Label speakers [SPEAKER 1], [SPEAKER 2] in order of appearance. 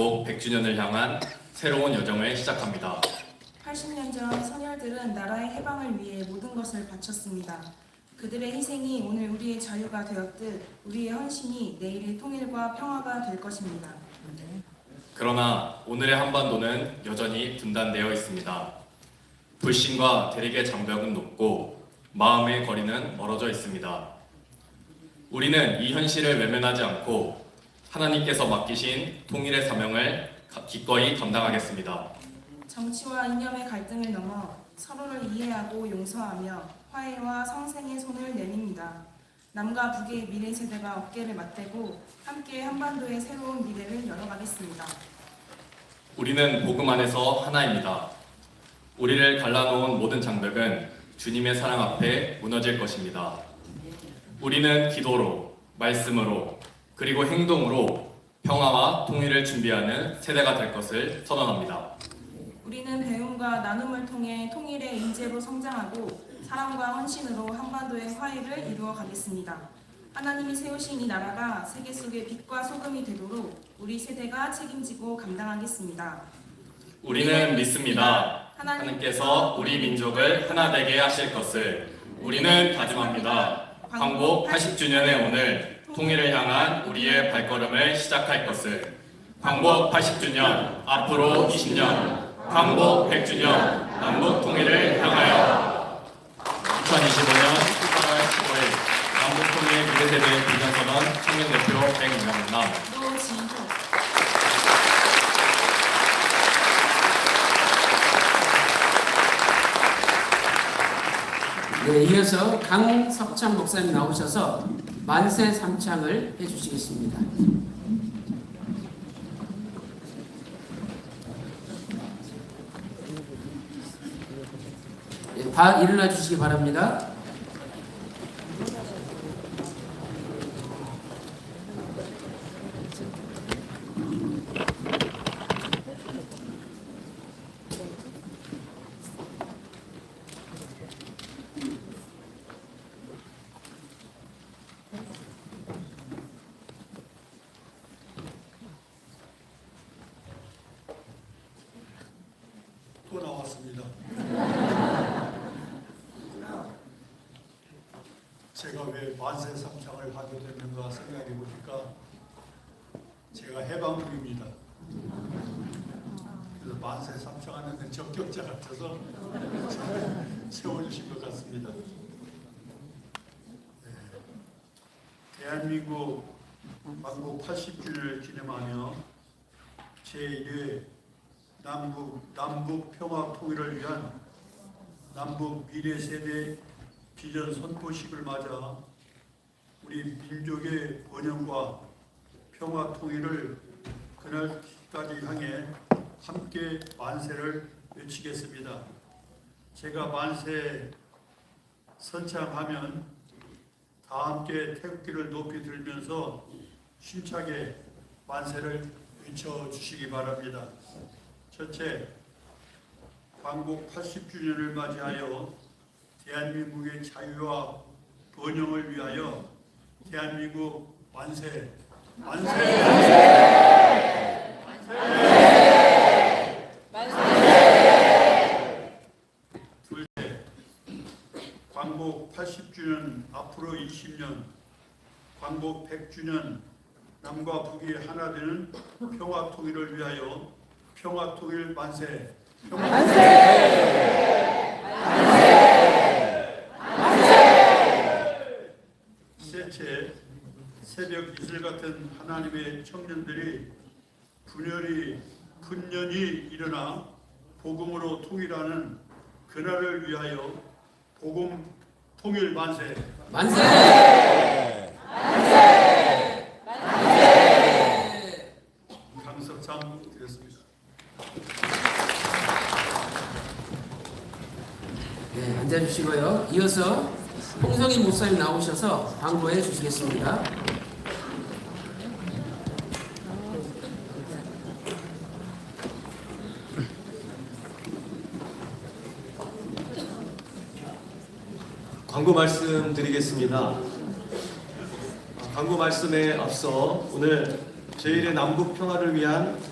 [SPEAKER 1] 광복 100주년을 향한 새로운 여정을 시작합니다.
[SPEAKER 2] 80년 전 선열들은 나라의 해방을 위해 모든 것을 바쳤습니다. 그들의 희생이 오늘 우리의 자유가 되었듯 우리의 헌신이 내일의 통일과 평화가 될 것입니다.
[SPEAKER 1] 그러나 오늘의 한반도는 여전히 분단되어 있습니다. 불신과 대립의 장벽은 높고 마음의 거리는 멀어져 있습니다. 우리는 이 현실을 외면하지 않고 하나님께서 맡기신 통일의 사명을 가- 기꺼이 감당하겠습니다.
[SPEAKER 2] 정치와 이념의 갈등을 넘어 서로를 이해하고 용서하며 화해와 성생의 손을 내밉니다. 남과 북의 미래 세대가 어깨를 맞대고 함께 한반도의 새로운 미래를 열어가겠습니다.
[SPEAKER 1] 우리는 복음 안에서 하나입니다. 우리를 갈라놓은 모든 장벽은 주님의 사랑 앞에 무너질 것입니다. 우리는 기도로, 말씀으로, 그리고 행동으로 평화와 통일을 준비하는 세대가 될 것을 선언합니다.
[SPEAKER 2] 우리는 배움과 나눔을 통해 통일의 인재로 성장하고 사랑과 헌신으로 한반도의 화해를 이루어 가겠습니다. 하나님이 세우신 이 나라가 세계 속의 빛과 소금이 되도록 우리 세대가 책임지고 감당하겠습니다.
[SPEAKER 1] 우리는 믿습니다. 하나님께서 우리 민족을 하나 되게 하실 것을 우리는 다짐합니다. 광복 80주년의 오늘 통일을 향한 우리의 발걸음을 시작할 것을 광복 80주년 앞으로 20년 광복 100주년 남북 통일을 향하여 2025년 18월 15일 남북 통일 미래세대 비전선언 청년대표 백명남.
[SPEAKER 3] 네, 이어서 강석창 목사님 나오셔서 만세 삼창을 해주시겠습니다. 네, 다 일어나 주시기 바랍니다.
[SPEAKER 4] 나왔습니다. 제가 왜 만세 삼창을 하게 됐는가 생각해 보니까 제가 해방군입니다. 그래서 만세 삼창하는 적격자 같아서 세워주신 것 같습니다. 네. 대한민국 만국 80주년을 기념하며 제1회 남북 남북 평화 통일을 위한 남북 미래 세대 비전 선포식을 맞아 우리 민족의 번영과 평화 통일을 그날까지 향해 함께 만세를 외치겠습니다. 제가 만세 선창하면 다 함께 태극기를 높이 들면서 힘차게 만세를 외쳐 주시기 바랍니다. 첫째, 광복 80주년을 맞이하여 대한민국의 자유와 번영을 위하여 대한민국 만세, 만세, 둘째, 광복 80주년 앞으로 20년, 광복 100주년 남과 북이 하나 되는 평화 통일을 위하여 평화 통일 만세. 평화 셋째, 새벽 이슬 같은 하나님의 청년들이 분열이 분년이 일어나 복음으로 통일하는 그날을 위하여 복음 통일 만세.
[SPEAKER 3] 만세!
[SPEAKER 4] 강석상 드렸습니다.
[SPEAKER 3] 네, 앉아주시고요. 이어서 홍성희 목사님 나오셔서 광고해 주시겠습니다.
[SPEAKER 5] 광고 말씀 드리겠습니다. 광고 말씀에 앞서 오늘 제1의 남북 평화를 위한